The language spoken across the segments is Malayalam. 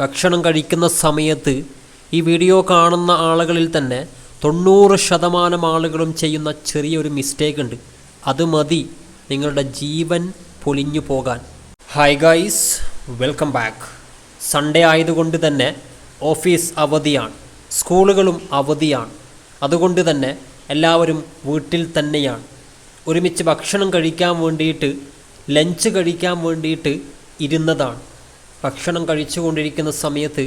ഭക്ഷണം കഴിക്കുന്ന സമയത്ത് ഈ വീഡിയോ കാണുന്ന ആളുകളിൽ തന്നെ തൊണ്ണൂറ് ശതമാനം ആളുകളും ചെയ്യുന്ന ചെറിയൊരു മിസ്റ്റേക്ക് ഉണ്ട്. അത് മതി നിങ്ങളുടെ ജീവൻ പൊലിഞ്ഞു പോകാൻ. Hi guys welcome back Sunday ആയതുകൊണ്ട് തന്നെ ഓഫീസ് അവധിയാണ്. സ്കൂളുകളും അവധിയാണ്. അതുകൊണ്ട് തന്നെ എല്ലാവരും വീട്ടിൽ തന്നെയാണ്. ഒരുമിച്ച് ഭക്ഷണം കഴിക്കാൻ വേണ്ടിയിട്ട് ലഞ്ച് കഴിക്കാൻ വേണ്ടിയിട്ട് ഇരുന്നതാണ്. ഭക്ഷണം കഴിച്ചുകൊണ്ടിരിക്കുന്ന സമയത്ത്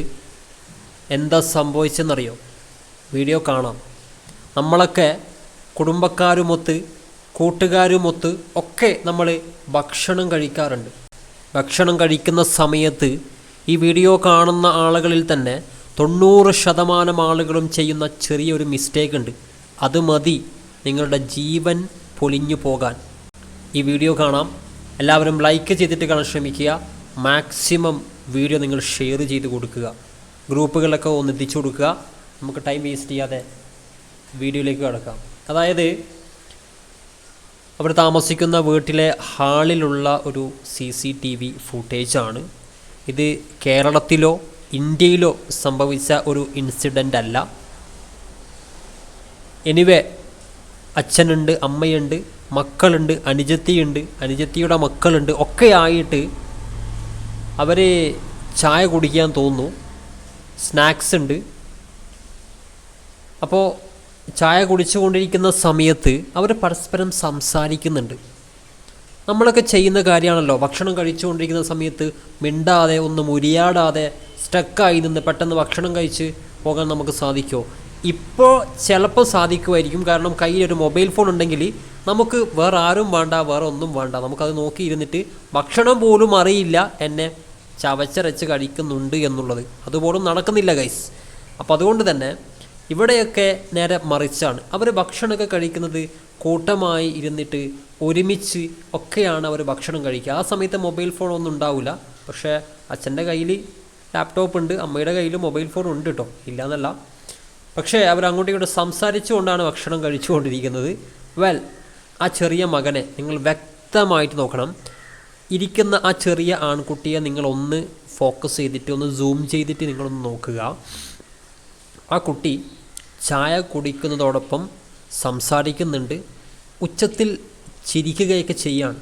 എന്താ സംഭവിച്ചെന്നറിയോ? വീഡിയോ കാണാം. നമ്മളൊക്കെ കുടുംബക്കാരുമൊത്ത് കൂട്ടുകാരുമൊത്ത് ഒക്കെ നമ്മൾ ഭക്ഷണം കഴിക്കാറുണ്ട്. ഭക്ഷണം കഴിക്കുന്ന സമയത്ത് ഈ വീഡിയോ കാണുന്ന ആളുകളിൽ തന്നെ തൊണ്ണൂറ് ശതമാനം ആളുകളും ചെയ്യുന്ന ചെറിയൊരു മിസ്റ്റേക്ക് ഉണ്ട്. അത് മതി നിങ്ങളുടെ ജീവൻ പൊലിഞ്ഞു പോകാൻ. ഈ വീഡിയോ കാണാം. എല്ലാവരും ലൈക്ക് ചെയ്തിട്ട് കാണാൻ ശ്രമിക്കുക. മാക്സിമം വീഡിയോ നിങ്ങൾ ഷെയർ ചെയ്ത് കൊടുക്കുക. ഗ്രൂപ്പുകളിലൊക്കെ ഒന്ന് എത്തിച്ചു കൊടുക്കുക. നമുക്ക് ടൈം വേസ്റ്റ് ചെയ്യാതെ വീഡിയോയിലേക്ക് കിടക്കാം. അതായത് അവിടെ താമസിക്കുന്ന വീട്ടിലെ ഹാളിലുള്ള ഒരു സി സി ടി വി ഫുട്ടേജാണ് ഇത് കേരളത്തിലോ ഇന്ത്യയിലോ സംഭവിച്ച ഒരു ഇൻസിഡന്റ് അല്ല. എനിവേ അച്ഛനുണ്ട് അമ്മയുണ്ട് മക്കളുണ്ട് അനുജത്തിയുണ്ട് അനുജത്തിയുടെ മക്കളുണ്ട് ഒക്കെ ആയിട്ട് അവർ ചായ കുടിക്കാൻ തോന്നുന്നു. സ്നാക്സ് ഉണ്ട്. അപ്പോൾ ചായ കുടിച്ചുകൊണ്ടിരിക്കുന്ന സമയത്ത് അവർ പരസ്പരം സംസാരിക്കുന്നുണ്ട്. നമ്മളൊക്കെ ചെയ്യുന്ന കാര്യമാണല്ലോ. ഭക്ഷണം കഴിച്ചുകൊണ്ടിരിക്കുന്ന സമയത്ത് മിണ്ടാതെ ഒന്നും മുരിയാടാതെ സ്റ്റക്കായി നിന്ന് പെട്ടെന്ന് ഭക്ഷണം കഴിച്ച് പോകാൻ നമുക്ക് സാധിക്കുമോ ഇപ്പോൾ ചിലപ്പോൾ സാധിക്കുമായിരിക്കും. കാരണം കയ്യിലൊരു മൊബൈൽ ഫോൺ ഉണ്ടെങ്കിൽ നമുക്ക് വേറെ ആരും വേണ്ട വേറെ ഒന്നും വേണ്ട. നമുക്കത് നോക്കിയിരുന്നിട്ട് ഭക്ഷണം പോലും അറിയില്ല എന്നെ ചവച്ചരച്ച് കഴിക്കുന്നുണ്ട് എന്നുള്ളത്. അതുപോലും നടക്കുന്നില്ല ഗൈസ് അപ്പോൾ അതുകൊണ്ട് തന്നെ ഇവിടെയൊക്കെ നേരെ മറിച്ചാണ്. അവർ ഭക്ഷണമൊക്കെ കഴിക്കുന്നത് കൂട്ടമായി ഇരുന്നിട്ട് ഒരുമിച്ച് ഒക്കെയാണ് അവർ ഭക്ഷണം കഴിക്കുക. ആ സമയത്ത് മൊബൈൽ ഫോൺ ഒന്നും ഉണ്ടാവില്ല പക്ഷേ അച്ഛന്റെ കയ്യിൽ ലാപ്ടോപ്പ് ഉണ്ട്. അമ്മയുടെ കയ്യിൽ മൊബൈൽ ഫോൺ ഉണ്ട് കേട്ടോ ഇല്ലയെന്നല്ല പക്ഷേ അവർ അങ്ങോട്ടും ഇങ്ങോട്ടും സംസാരിച്ചുകൊണ്ടാണ് ഭക്ഷണം കഴിച്ചുകൊണ്ടിരിക്കുന്നത്. വെൽ ആ ചെറിയ മകനെ നിങ്ങൾ വ്യക്തമായിട്ട് നോക്കണം. ഇരിക്കുന്ന ആ ചെറിയ ആൺകുട്ടിയെ നിങ്ങളൊന്ന് ഫോക്കസ് ചെയ്തിട്ട് ഒന്ന് സൂം ചെയ്തിട്ട് നിങ്ങളൊന്ന് നോക്കുക. ആ കുട്ടി ചായ കുടിക്കുന്നതോടൊപ്പം സംസാരിക്കുന്നുണ്ട്. ഉച്ചത്തിൽ ചിരിക്കുകയൊക്കെ ചെയ്യാണ്.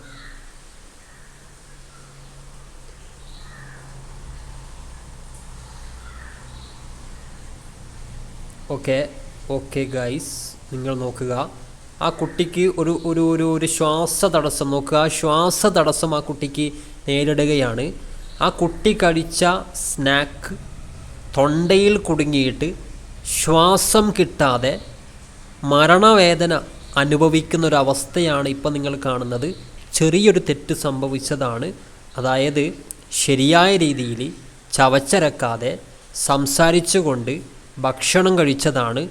ഓക്കെ ഓക്കെ ഗൈസ് നിങ്ങൾ നോക്കുക. ആ കുട്ടിക്ക് ഒരു ഒരു ഒരു ഒരു ശ്വാസ തടസ്സം നോക്കുക ആ ശ്വാസ തടസ്സം ആ കുട്ടിക്ക് നേരിടുകയാണ്. ആ കുട്ടി കഴിച്ച സ്നാക്ക് തൊണ്ടയിൽ കുടുങ്ങിയിട്ട് ശ്വാസം കിട്ടാതെ മരണവേദന അനുഭവിക്കുന്ന ഒരു അവസ്ഥയാണ് ഇപ്പോൾ നിങ്ങൾ കാണുന്നത്. ചെറിയൊരു തെറ്റ് സംഭവിച്ചതാണ്. അതായത് ശരിയായ രീതിയിൽ ചവച്ചരക്കാതെ സംസാരിച്ചുകൊണ്ട് ഭക്ഷണം കഴിച്ചതാണ്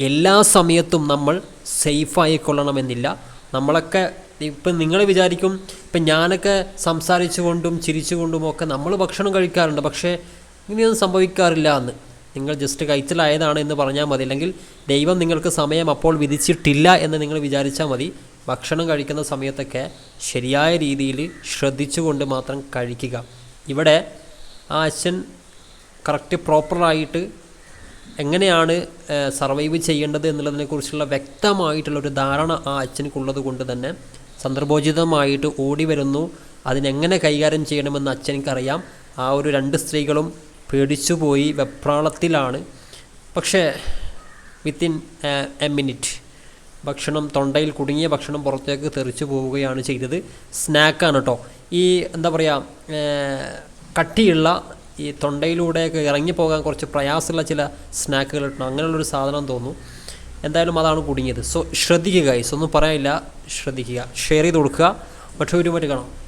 എല്ലാ സമയത്തും നമ്മൾ സേഫായി കൊള്ളണമെന്നില്ല നമ്മളൊക്കെ ഇപ്പം നിങ്ങൾ വിചാരിക്കും ഇപ്പം ഞാനൊക്കെ സംസാരിച്ചുകൊണ്ടും ചിരിച്ചുകൊണ്ടും ഒക്കെ നമ്മൾ ഭക്ഷണം കഴിക്കാറുണ്ട്. പക്ഷേ ഇങ്ങനെയൊന്നും സംഭവിക്കാറില്ല എന്ന്. നിങ്ങൾ ജസ്റ്റ് കഴിച്ചിലായതാണ് എന്ന് പറഞ്ഞാൽ മതി. അല്ലെങ്കിൽ ദൈവം നിങ്ങൾക്ക് സമയം അപ്പോൾ വിധിച്ചിട്ടില്ല എന്ന് നിങ്ങൾ വിചാരിച്ചാൽ മതി. ഭക്ഷണം കഴിക്കുന്ന സമയത്തൊക്കെ ശരിയായ രീതിയിൽ ശ്രദ്ധിച്ചുകൊണ്ട് മാത്രം കഴിക്കുക. ഇവിടെ ആ അച്ഛൻ കറക്റ്റ് പ്രോപ്പറായിട്ട് എങ്ങനെയാണ് സർവൈവ് ചെയ്യേണ്ടത് വ്യക്തമായിട്ടുള്ള ഒരു ധാരണ ആ അച്ഛനക്കുള്ളത് കൊണ്ട് തന്നെ സന്ദർഭോചിതമായിട്ട് ഓടി വരുന്നു. അതിനെങ്ങനെ കൈകാര്യം ചെയ്യണമെന്ന് അച്ഛനക്കറിയാം. ആ ഒരു രണ്ട് സ്ത്രീകളും പേടിച്ചുപോയി വെപ്രാളത്തിലാണ്. പക്ഷേ വിത്തിൻ എ മിനിറ്റ്. ഭക്ഷണം തൊണ്ടയിൽ കുടുങ്ങിയ ഭക്ഷണം പുറത്തേക്ക് തെറിച്ചു പോവുകയാണ് ചെയ്തത്. സ്നാക്കാണ് കേട്ടോ ഈ എന്താ പറയുക കട്ടിയുള്ള ഈ തൊണ്ടയിലൂടെയൊക്കെ ഇറങ്ങിപ്പോകാൻ കുറച്ച് പ്രയാസമുള്ള ചില സ്നാക്കുകൾ കിട്ടണം അങ്ങനെയുള്ളൊരു സാധനം തോന്നുന്നു. എന്തായാലും അതാണ് കുടുങ്ങിയത്. സോ ശ്രദ്ധിക്കുക ഗൈസ് ഒന്നും പറയാനില്ല. ശ്രദ്ധിക്കുക. ഷെയർ ചെയ്ത് കൊടുക്കുക. മറ്റൊരു മറ്റു കാണാം